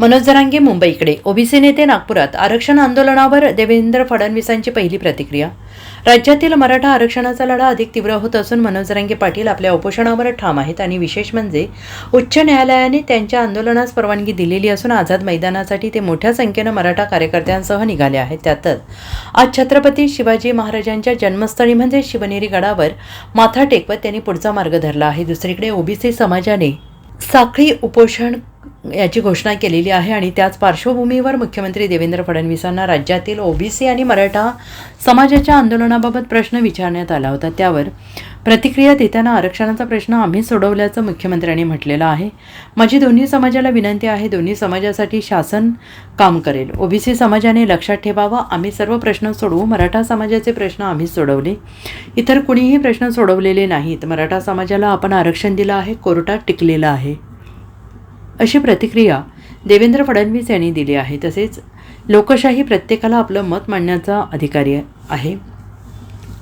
मनोज जरांगे मुंबईकडे. ओबीसी नेते नागपुरात आरक्षण आंदोलनावर देवेंद्र फडणवीसांची पहिली प्रतिक्रिया. राज्यातील मराठा आरक्षणाचा लढा अधिक तीव्र होत असून मनोज जरांगे पाटील आपल्या उपोषणावर ठाम आहेत आणि विशेष म्हणजे उच्च न्यायालयाने त्यांच्या आंदोलनास परवानगी दिलेली असून आझाद मैदानासाठी ते मोठ्या संख्येनं मराठा कार्यकर्त्यांसह निघाले आहेत. त्यातच आज छत्रपती शिवाजी महाराजांच्या जन्मस्थळी म्हणजे शिवनेरी गडावर माथा टेकवत त्यांनी पुढचा मार्ग धरला आहे. दुसरीकडे ओबीसी समाजाने साखळी उपोषण याची घोषणा केलेली आहे आणि त्याच पार्श्वभूमीवर मुख्यमंत्री देवेंद्र फडणवीसांना राज्यातील ओबीसी आणि मराठा समाजाच्या आंदोलनाबाबत प्रश्न विचारण्यात आला होता. त्यावर प्रतिक्रिया देताना आरक्षणाचा प्रश्न आम्ही सोडवल्याचं मुख्यमंत्र्यांनी म्हटलेलं आहे. माझी दोन्ही समाजाला विनंती आहे दोन्ही समाजासाठी शासन काम करेल. ओबीसी समाजाने लक्षात ठेवावं आम्ही सर्व प्रश्न सोडवू. मराठा समाजाचे प्रश्न आम्ही सोडवले. इतर कुणीही प्रश्न सोडवलेले नाहीत. मराठा समाजाला आपण आरक्षण दिलं आहे कोर्टात टिकलेलं आहे. अशी प्रतिक्रिया देवेंद्र फडणवीस यांनी दिली आहे. तसेच लोकशाही प्रत्येकाला आपलं मत मांडण्याचा अधिकारी आहे.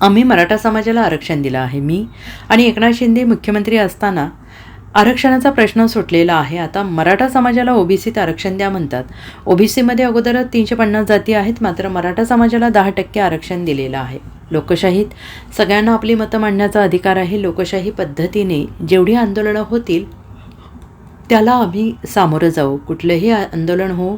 आम्ही मराठा समाजाला आरक्षण दिलं आहे. मी आणि एकनाथ शिंदे मुख्यमंत्री असताना आरक्षणाचा प्रश्न सुटलेला आहे. आता मराठा समाजाला ओबीसीत आरक्षण द्या म्हणतात. ओबीसीमध्ये अगोदरच तीनशे पन्नास जाती आहेत. मात्र मराठा समाजाला दहा टक्के आरक्षण दिलेलं आहे. लोकशाहीत सगळ्यांना आपली मतं मांडण्याचा अधिकार आहे. लोकशाही पद्धतीने जेवढी आंदोलनं होतील त्याला आम्ही सामोरं जाऊ. कुठलंही आंदोलन हो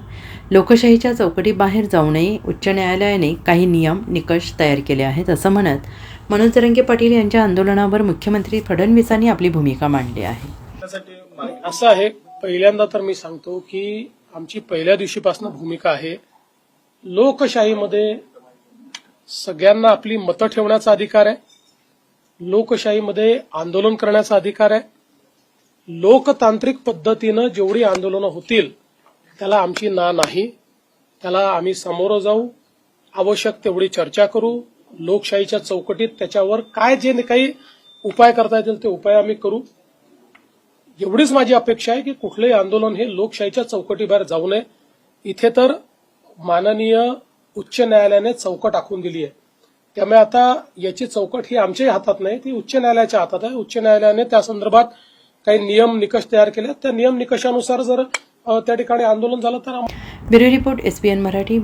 लोकशाहीच्या चौकटीबाहेर जाऊ नये. उच्च न्यायालयाने काही नियम निकष तयार केले आहेत असं म्हणत मनोज जरंगे पाटील यांच्या आंदोलनावर मुख्यमंत्री फडणवीसांनी आपली भूमिका मांडली आहे. असं आहे पहिल्यांदा तर मी सांगतो की आमची पहिल्या दिवशीपासून भूमिका आहे लोकशाहीमध्ये सगळ्यांना आपली मतं ठेवण्याचा अधिकार आहे लोकशाहीमध्ये आंदोलन करण्याचा अधिकार आहे लोकतांत्रिक पद्धतीनं जेवढी आंदोलनं होतील त्याला आमची ना नाही. त्याला आम्ही सामोरं जाऊ. आवश्यक तेवढी चर्चा करू. लोकशाहीच्या चौकटीत त्याच्यावर काय जे काही उपाय करता येतील ते उपाय आम्ही करू. एवढीच माझी अपेक्षा आहे की कुठलंही आंदोलन हे लोकशाहीच्या चौकटीबाहेर जाऊ नये. इथे तर माननीय उच्च न्यायालयाने चौकट आखून दिली आहे. त्यामुळे आता याची चौकट ही आमच्याही हातात नाही ती उच्च न्यायालयाच्या हातात आहे. उच्च न्यायालयाने त्या संदर्भात काही नियम निकष तयार केले. त्या नियम निकषानुसार जर त्या ठिकाणी आंदोलन झालं तर bureau report S P N Marathi.